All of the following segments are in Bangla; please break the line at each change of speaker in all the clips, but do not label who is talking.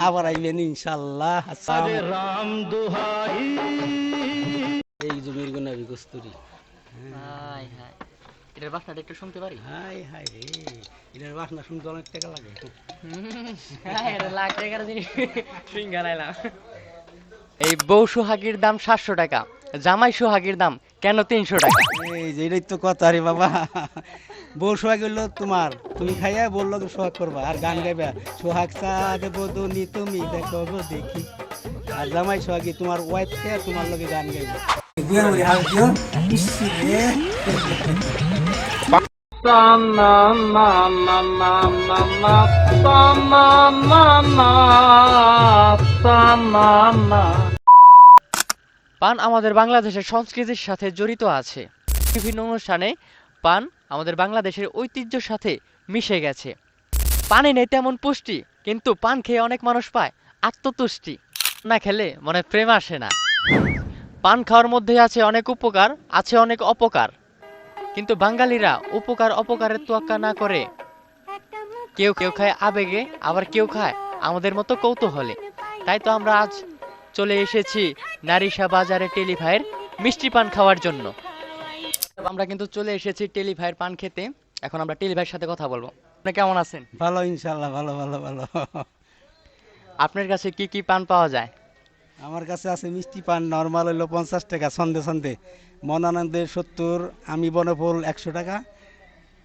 আবার আইবেন ইনশাল্লাহ
রাম দোহাই।
এই জমির গুনাবি কস্তুরি
হাই হাই এটার বাসনাটা একটু শুনতে পারি?
হাই হাই রে এটার বাসনা শুনতে অনেক টাকা লাগে।
লাখ টাকার জিনিস। সিঙ্গা নাইলাম এই বউ সোহাগীর দাম সাতশো টাকা জামাই সোহাগীর দাম কেন তিনশো টাকা?
এই যে এটাই তো কথা রে বাবা। বউ সোহাগ তোমার, তুমি খাইয়া বলল সোহাগ করবা, আর গান গাইবা। সোহাগ, চাঁদ বদনি তুমি দেখো দেখি। আর জামাই সোহাগী, তোমার ওয়াইফ তোমার লগে গান
পান আমাদের বাংলাদেশের সংস্কৃতির সাথে জড়িত আছে। বিভিন্ন অনুষ্ঠানে পান আমাদের বাংলাদেশের ঐতিহ্যের সাথে মিশে গেছে। পানে নেই তেমন পুষ্টি, কিন্তু পান খেয়ে অনেক মানুষ পায় আত্মতুষ্টি। না খেলে মনে প্রেম আসে না। পান খাওয়ার মধ্যে আছে অনেক উপকার, আছে অনেক অপকার। কিন্তু বাঙালিরা উপকার অপকারের তোয়াক্কা না করে। কেউ কেউ খায় আবেগে, আবার কেউ খায় আমাদের মতো কৌতূহলে। তাই তো আমরা আজ চলে এসেছি নারিশা বাজারে টেলিভাইয়ের মিষ্টি পান খাওয়ার জন্য। আমরা কিন্তু চলে এসেছি টেলিভাইয়ের পান খেতে। এখন আমরা টেলিভাইয়ের সাথে কথা বলব। আপনি কেমন আছেন?
ভালো ইনশাল্লাহ ভালো ভালো ভালো।
আপনার কাছে কি কি পান পাওয়া যায়?
আমার কাছে আছে মিষ্টি পান নর্মাল হইল পঞ্চাশ টাকা সন্ধে সন্ধে। মনানন্দের সত্তর আমি বনফুল একশো টাকা।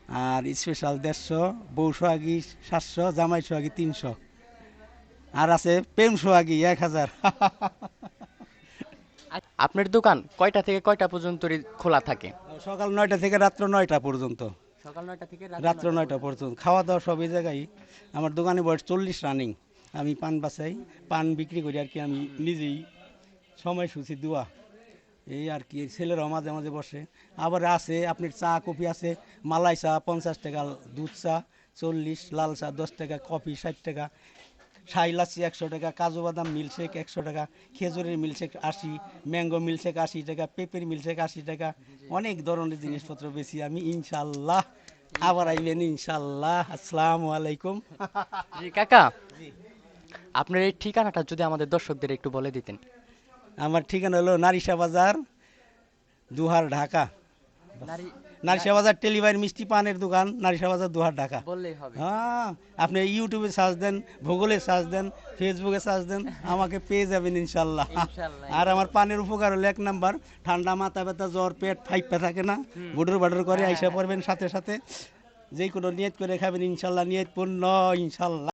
আর স্পেশাল দেড়শো বউ সোহাগি সাতশো জামাই সোহাগি তিনশো। আর আছে প্রেম সোহাগি এক হাজার।
আপনার দোকান কয়টা থেকে কয়টা পর্যন্ত খোলা থাকে?
সকাল নয়টা থেকে রাত্র নয়টা পর্যন্ত।
সকাল নয়টা থেকে
রাত্র নয়টা পর্যন্ত। খাওয়া দাওয়া সব এই জায়গায়। আমার দোকানে বয়স চল্লিশ রানিং আমি পান বাসাই পান বিক্রি করি আর কি আমি নিজেই। সময়সূচি দোয়া। এই আর কি ছেলেরাও মাঝে মাঝে বসে। আবার আছে আপনার চা কফি আছে। মালাই চা পঞ্চাশ টাকা দুধ চা চল্লিশ লাল চা দশ টাকা কফি ষাট টাকা। লাচ্ছি একশো টাকা কাজু বাদাম মিল্কশেক একশো টাকা খেজুরের মিল্কশেক আশি ম্যাঙ্গো মিল্কশেক আশি টাকা পেঁপের মিল্কশেক আশি টাকা অনেক ধরনের জিনিসপত্র বেশি আমি ইনশাল্লাহ আবার আইবেন ইনশাল্লাহ আসসালামু আলাইকুম।
জি কাকা আপনার এই ঠিকানাটা যদি আমাদের দর্শকদের একটু বলে দিতেন।
আমার ঠিকানা হলো নারিশা বাজার দুহার ঢাকা। নারিশা বাজার টেলিভাইয়ের মিষ্টি পানের দোকান নারিশা বাজার দুহার ঢাকা।
বললেই হবে।
হ্যাঁ আপনি ইউটিউবে সার্চ দেন ভূগোলে সার্চ দেন ফেসবুকে সার্চ দেন আমাকে পেয়ে যাবেন
ইনশাল্লাহ।
আর আমার পানের উপকার হলো এক নাম্বার ঠান্ডা মাথা ব্যথা জ্বর পেট ফাইপা থাকে না? বুডুর বাডুর করে আইসা পড়বেন সাথে সাথে। যে কোনো নিয়ত করে খাবেন ইনশাল্লাহ নিয়ত পূর্ণ ইনশাল্লাহ।